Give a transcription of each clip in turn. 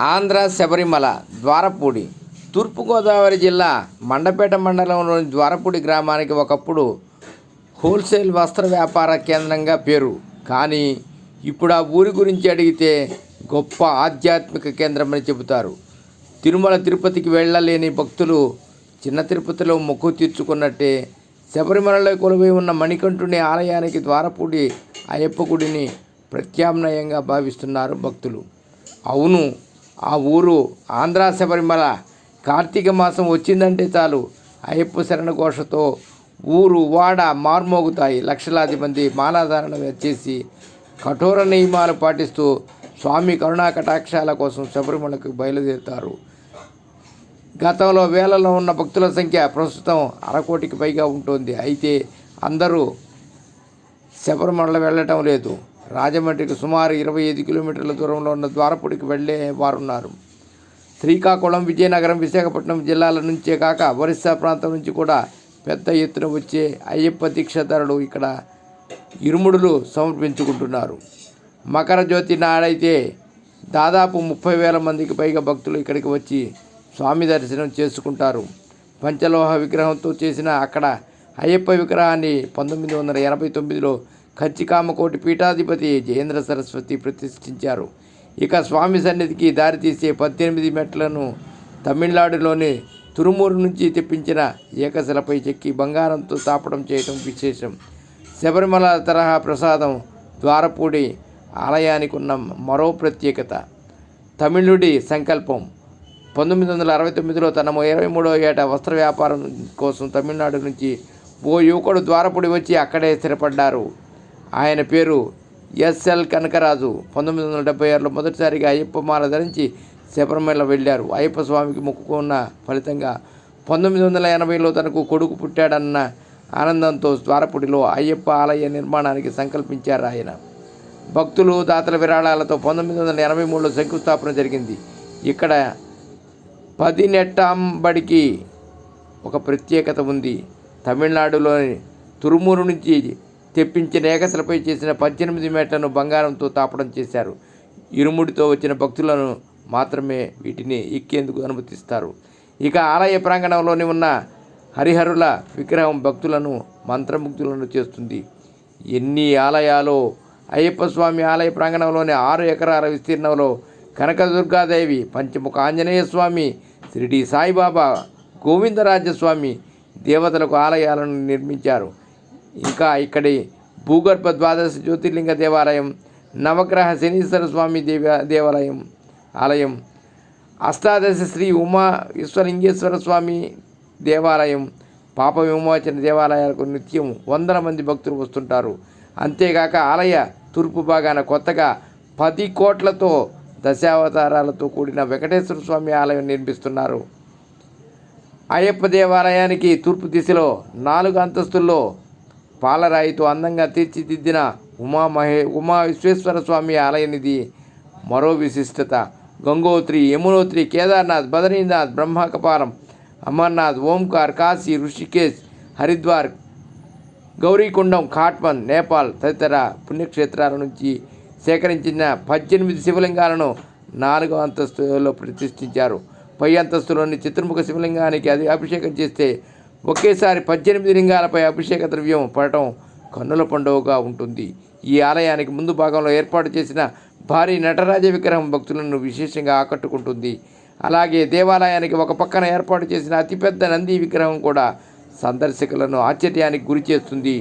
ఆంధ్ర శబరిమల ద్వారపూడి తూర్పుగోదావరి జిల్లా మండపేట మండలంలోని ద్వారపూడి గ్రామానికి ఒకప్పుడు హోల్సేల్ వస్త్ర వ్యాపార కేంద్రంగా పేరు. కానీ ఇప్పుడు ఆ ఊరి గురించి అడిగితే గొప్ప ఆధ్యాత్మిక కేంద్రమని చెబుతారు. తిరుమల తిరుపతికి వెళ్ళలేని భక్తులు చిన్న తిరుపతిలో మొక్కు తీర్చుకున్నట్టే శబరిమలలో కొలువై ఉన్న మణికంఠుని ఆలయానికి ద్వారపూడి అయ్యప్ప గుడిని ప్రత్యామ్నాయంగా భావిస్తున్నారు భక్తులు. అవును ఆ ఊరు ఆంధ్ర శబరిమల కార్తీక మాసం వచ్చిందంటే చాలు. అయ్యప్ప శరణ ఘోషతో ఊరు వాడ మార్మోగుతాయి. లక్షలాది మంది మాలాధారణ చేసి కఠోర నియమాలు పాటిస్తూ స్వామి కరుణా కటాక్షాల కోసం శబరిమలకు బయలుదేరుతారు. గతంలో వేలలో ఉన్న భక్తుల సంఖ్య ప్రస్తుతం అరకోటికి పైగా ఉంటుంది. అయితే అందరూ శబరిమల వెళ్ళటం లేదు. రాజమండ్రికి సుమారు ఇరవై ఐదు కిలోమీటర్ల దూరంలో ఉన్న ద్వారపుడికి వెళ్ళే వారున్నారు. శ్రీకాకుళం విజయనగరం విశాఖపట్నం జిల్లాల నుంచే కాక ఒరిస్సా ప్రాంతం నుంచి కూడా పెద్ద ఎత్తున వచ్చే అయ్యప్ప దీక్షాదారులు ఇక్కడ ఇరుముడులు సమర్పించుకుంటున్నారు. మకర జ్యోతి నాడైతే దాదాపు ముప్పై వేల మందికి పైగా భక్తులు ఇక్కడికి వచ్చి స్వామి దర్శనం చేసుకుంటారు. పంచలోహ విగ్రహంతో చేసిన అక్కడ అయ్యప్ప విగ్రహాన్ని పంతొమ్మిది వందల ఎనభై తొమ్మిదిలో కచ్చికామకోటి పీఠాధిపతి జయేంద్ర సరస్వతి ప్రతిష్ఠించారు. ఇక స్వామి సన్నిధికి దారితీసే పద్దెనిమిది మెట్లను తమిళనాడులోని తురుమూరు నుంచి తెప్పించిన ఏకశిలపై చెక్కి బంగారంతో తాపడం చేయటం విశేషం. శబరిమల తరహా ప్రసాదం ద్వారపూడి ఆలయానికి ఉన్న మరో ప్రత్యేకత. తమిళుడి సంకల్పం. పంతొమ్మిది వందల అరవై తొమ్మిదిలో తన ఇరవై మూడో ఏట వస్త్ర వ్యాపారం కోసం తమిళనాడు నుంచి ఓ యువకుడు ద్వారపుడి వచ్చి అక్కడే స్థిరపడ్డారు. ఆయన పేరు ఎస్ఎల్ కనకరాజు. పంతొమ్మిది వందల డెబ్బై ఆరులో మొదటిసారిగా అయ్యప్ప మాల ధరించి శబరిమల వెళ్ళారు. అయ్యప్ప స్వామికి మొక్కుకున్న ఫలితంగా పంతొమ్మిది వందల ఎనభైలో తనకు కొడుకు పుట్టాడన్న ఆనందంతో ద్వారపుడిలో అయ్యప్ప ఆలయ నిర్మాణానికి సంకల్పించారు ఆయన. భక్తులు దాతల విరాళాలతో పంతొమ్మిది వందల ఎనభై మూడులో శంకుస్థాపన జరిగింది. ఇక్కడ పదినెట్టాంబడికి ఒక ప్రత్యేకత ఉంది. తమిళనాడులోని తురుమూరు నుంచి తెప్పించిన ఏకశలపై చేసిన పద్దెనిమిది మేటను బంగారంతో తాపడం చేశారు. ఇరుముడితో వచ్చిన భక్తులను మాత్రమే వీటిని ఎక్కేందుకు అనుమతిస్తారు. ఇక ఆలయ ప్రాంగణంలోని ఉన్న హరిహరుల విగ్రహం భక్తులను మంత్రముగ్ధులను చేస్తుంది. ఎన్ని ఆలయాలు అయ్యప్ప స్వామి ఆలయ ప్రాంగణంలోని ఆరు ఎకరాల విస్తీర్ణంలో కనకదుర్గాదేవి పంచముఖ ఆంజనేయ స్వామి షిరిడి సాయిబాబా గోవిందరాజస్వామి దేవతలకు ఆలయాలను నిర్మించారు. ఇంకా ఇక్కడి భూగర్భ ద్వాదశ జ్యోతిర్లింగ దేవాలయం నవగ్రహ శనీశ్వర స్వామి దేవ దేవాలయం ఆలయం అష్టాదశ శ్రీ ఉమా విశ్వలింగేశ్వర స్వామి దేవాలయం పాప విమోచన దేవాలయాలకు నిత్యం వందల మంది భక్తులు వస్తుంటారు. అంతేగాక ఆలయ తూర్పు భాగాన కొత్తగా పది కోట్లతో దశావతారాలతో కూడిన వెంకటేశ్వర స్వామి ఆలయం నిర్మిస్తున్నారు. అయ్యప్ప దేవాలయానికి తూర్పు దిశలో నాలుగు అంతస్తుల్లో పాలరాయితో అందంగా తీర్చిదిద్దిన ఉమా మహే ఉమా విశ్వేశ్వర స్వామి ఆలయనిది మరో విశిష్టత. గంగోత్రి యమునోత్రి కేదార్నాథ్ బద్రీనాథ్ బ్రహ్మకపాలం అమర్నాథ్ ఓంకార్ కాశీ ఋషికేశ్ హరిద్వార్ గౌరీకుండం ఖాట్మన్ నేపాల్ తదితర పుణ్యక్షేత్రాల నుంచి సేకరించిన పద్దెనిమిది శివలింగాలను నాలుగో అంతస్తులో ప్రతిష్ఠించారు. పై అంతస్తులోని చిత్రముఖ శివలింగానికి అది అభిషేకం చేస్తే ఒకేసారి పద్దెనిమిది లింగాలపై అభిషేక ద్రవ్యం పడటం కన్నుల పండుగగా ఉంటుంది. ఈ ఆలయానికి ముందు భాగంలో ఏర్పాటు చేసిన భారీ నటరాజ విగ్రహం భక్తులను విశేషంగా ఆకట్టుకుంటుంది. అలాగే దేవాలయానికి ఒక పక్కన ఏర్పాటు చేసిన అతిపెద్ద నంది విగ్రహం కూడా సందర్శకులను ఆశ్చర్యానికి గురి చేస్తుంది.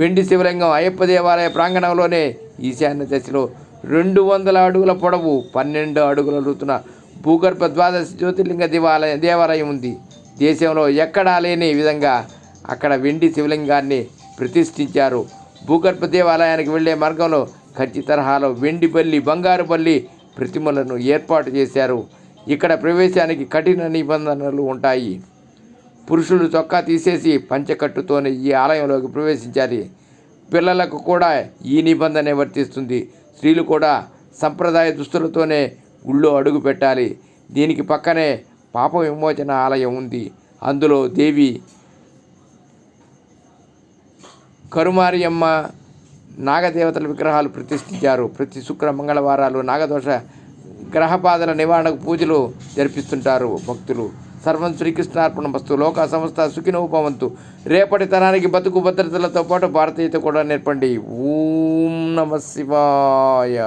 వెండి శివలింగం అయ్యప్ప దేవాలయ ప్రాంగణంలోనే ఈశాన్య దశలో రెండు వందల అడుగుల పొడవు పన్నెండు అడుగుల లోతున భూగర్భ ద్వాదశ జ్యోతిర్లింగ దేవాలయం దేవాలయం ఉంది. దేశంలో ఎక్కడా లేని విధంగా అక్కడ వెండి శివలింగాన్ని ప్రతిష్ఠించారు. భూగర్భ దేవాలయానికి వెళ్ళే మార్గంలో కంచి తరహాలో వెండి బల్లి బంగారు బల్లి ప్రతిమలను ఏర్పాటు చేశారు. ఇక్కడ ప్రవేశానికి కఠిన నిబంధనలు ఉంటాయి. పురుషులు చొక్కా తీసేసి పంచకట్టుతోనే ఈ ఆలయంలోకి ప్రవేశించాలి. పిల్లలకు కూడా ఈ నిబంధన వర్తిస్తుంది. స్త్రీలు కూడా సంప్రదాయ దుస్తులతోనే గుళ్ళో అడుగు పెట్టాలి. దీనికి పక్కనే పాప విమోచన ఆలయం ఉంది. అందులో దేవి కరుమారియమ్మ నాగదేవతల విగ్రహాలు ప్రతిష్ఠించారు. ప్రతి శుక్ర మంగళవారాలు నాగదోష గ్రహపాదల నివారణకు పూజలు జరిపిస్తుంటారు భక్తులు. సర్వం శ్రీకృష్ణార్పణ వస్తు లోక సంస్థ సుఖినోపవంతు రేపటి తరానికి బతుకు భద్రతలతో పాటు భారతీయత కూడా నేర్పండి. ఓం నమ శివాయ.